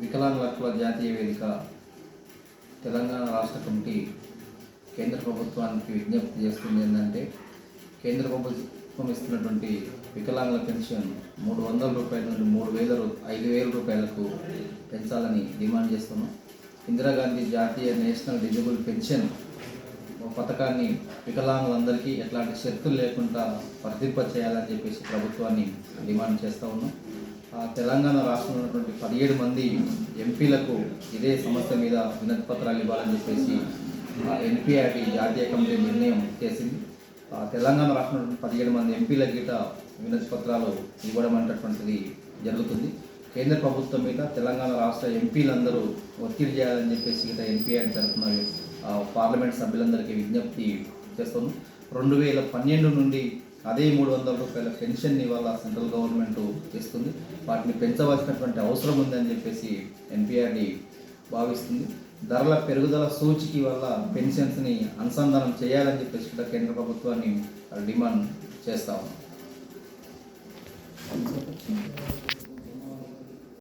వికలాంగుల హక్కుల జాతీయ వేదిక తెలంగాణ రాష్ట్ర కమిటీ కేంద్ర ప్రభుత్వానికి విజ్ఞప్తి చేస్తుంది ఏంటంటే కేంద్ర ప్రభుత్వం ఇస్తున్నటువంటి వికలాంగుల పెన్షన్ మూడు వందల రూపాయల నుండి మూడు వేల ఐదు వేల రూపాయలకు పెంచాలని డిమాండ్ చేస్తున్నాం. ఇందిరాగాంధీ జాతీయ నేషనల్ డిజబుల్ పెన్షన్ పథకాన్ని వికలాంగులందరికీ ఎట్లాంటి షరతులు లేకుండా వర్తింప చేయాలని చెప్పేసి ప్రభుత్వాన్ని డిమాండ్ చేస్తూ ఉన్నాం. తెలంగాణ రాష్ట్రంలో ఉన్నటువంటి పదిహేడు మంది ఎంపీలకు ఇదే సమస్య మీద వినతి పత్రాలు ఇవ్వాలని చెప్పేసి ఎన్పిఆర్టీ జాతీయ కమిటీ నిర్ణయం చేసింది. ఆ తెలంగాణ రాష్ట్రంలో పదిహేడు మంది ఎంపీల గీట వినతి పత్రాలు ఇవ్వడం అనేటటువంటిది జరుగుతుంది. కేంద్ర ప్రభుత్వం మీద తెలంగాణ రాష్ట్ర ఎంపీలందరూ ఒత్తిడి చేయాలని చెప్పేసి గీట ఎన్పిఆర్ తరఫున పార్లమెంట్ సభ్యులందరికీ విజ్ఞప్తి చేస్తున్నాం. రెండు వేల పన్నెండు నుండి అదే మూడు వందల రూపాయల పెన్షన్ని వల్ల సెంట్రల్ గవర్నమెంట్ ఇస్తుంది. వాటిని పెంచవలసినటువంటి అవసరం ఉందని చెప్పేసి ఎన్పిఆర్డి భావిస్తుంది. ధరల పెరుగుదల సూచికి వల్ల పెన్షన్స్ని అనుసంధానం చేయాలని చెప్పేసి కూడా కేంద్ర ప్రభుత్వాన్ని డిమాండ్ చేస్తా ఉన్నాం.